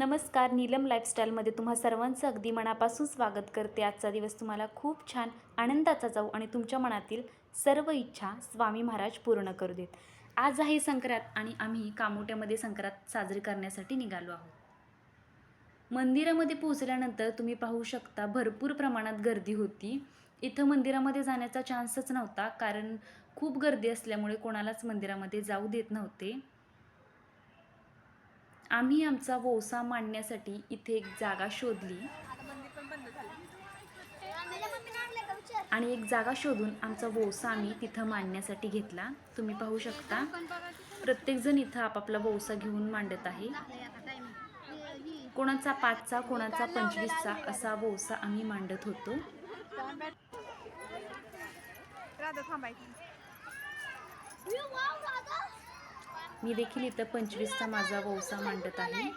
नमस्कार नीलम लाईफस्टाईलमध्ये तुम्हा सर्वांचं अगदी मनापासून स्वागत करते. आजचा दिवस तुम्हाला खूप छान आनंदाचा जाऊ आणि तुमच्या मनातील सर्व इच्छा स्वामी महाराज पूर्ण करू देत. आज आहे संक्रांत आणि आम्ही कामोट्यामध्ये संक्रांत साजरी करण्यासाठी निघालो आहोत. मंदिरामध्ये पोहोचल्यानंतर तुम्ही पाहू शकता भरपूर प्रमाणात गर्दी होती. इथं मंदिरामध्ये जाण्याचा चान्सच नव्हता कारण खूप गर्दी असल्यामुळे कोणालाच मंदिरामध्ये जाऊ देत नव्हते. आम्ही आमचा वोसा मांडण्यासाठी इथे एक जागा शोधली. आणि एक जागा शोधून आमचा वोसा आम्ही तिथं मांडण्यासाठी घेतला. तुम्ही पाहू शकता. प्रत्येकजण इथं आपापला वोसा घेऊन मांडत आहे. कोणाचा पाचचा कोणाचा पंचवीसचा असा वोसा आम्ही मांडत होतो. थांबायची मी देखील इथं पंचवीसचा माझा वोसा मांडत आहे.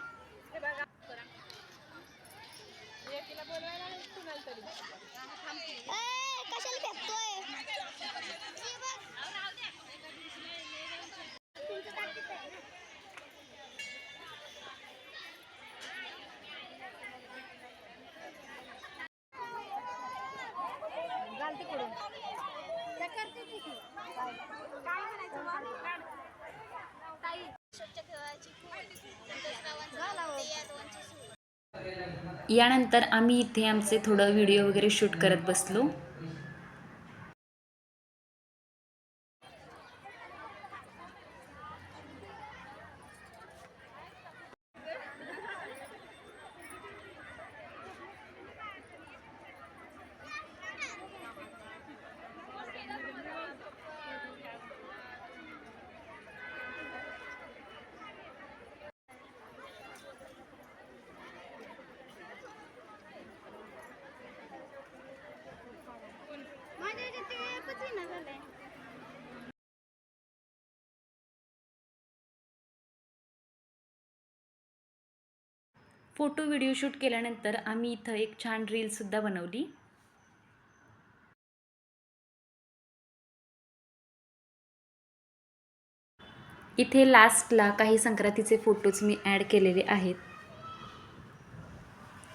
काय म्हणायचं? यानंतर आम्ही इथे आमचे थोडं व्हिडिओ वगैरे शूट करत बसलो. झालंय. फोटो व्हिडिओ शूट केल्यानंतर आम्ही इथं एक छान रीलसुद्धा बनवली. इथे लास्टला काही संक्रांतीचे फोटोज मी ॲड केलेले आहेत.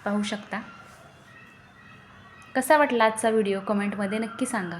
पाहू शकता. कसा वाटला आजचा व्हिडिओ कमेंटमध्ये नक्की सांगा.